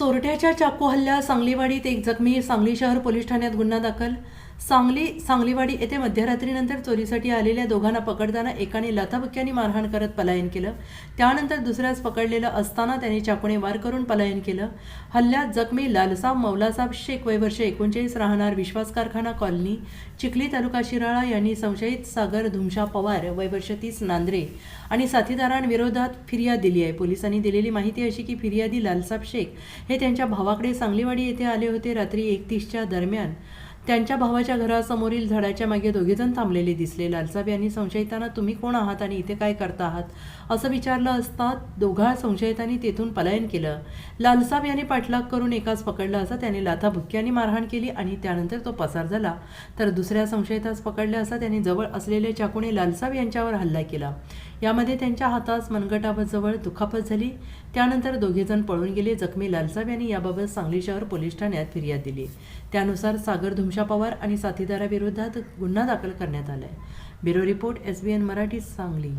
चोरट्याच्या चाकू हल्ल्या सांगलीवाडीत एक जखमी सांगली शहर पोलीस ठाण्यात गुन्हा दाखल सांगली सांगलीवाडी येथे मध्यरात्रीनंतर चोरीसाठी आलेल्या दोघांना पकडताना एकाने लाथाबुक्क्यांनी मारहाण करत पलायन केलं. त्यानंतर दुसऱ्यास पकडलेलं असताना त्याने चाकूने वार करून पलायन केलं. हल्ल्यात जखमी लालसाब मौलासाब शेख वयवर्ष एकोणचाळीस राहणार विश्वास कारखाना कॉलनी चिखली तालुका शिराळा यांनी संशयित सागर धुमशा पवार वयवर्ष तीस नांद्रे आणि साथीदारांविरोधात फिर्याद दिली आहे. पोलिसांनी दिलेली माहिती अशी की फिर्यादी लालसाब शेख हे त्यांच्या भावाकडे सांगलीवाडी येथे आले होते रात्री एकतीसच्या दरम्यान. त्यांच्या भावाच्या घरासमोरील झाडाच्या मागे दोघेजण थांबलेले दिसले. लालसाब यांनी संशयितांना तुम्ही कोण आहात आणि इथे काय करता आहात? असं विचारलं असता दोघा संशयितांनी तेथून पलायन केलं. लालसाब यांनी पाठलाग करून एकाच पकडलं असता त्याने लाथाबुक्क्यांनी मारहाण केली आणि त्यानंतर तो पसार झाला. तर दुसऱ्या संशयितास पकडल्या असता त्याने जवळ असलेल्या चाकूने लालसाब यांच्यावर हल्ला केला. यामध्ये त्यांच्या हातास मनगटाजवळ दुखापत झाली. त्यानंतर दोघेजण पळून गेले. जखमी लालसाब यांनी याबाबत सांगली शहर पोलीस ठाण्यात फिर्याद दिली. त्यानुसार सागर धुमशा पवार आणि साथीदाराविरोधात गुन्हा दाखल करण्यात आलाय. Bureau report S B N Marathi Sangli.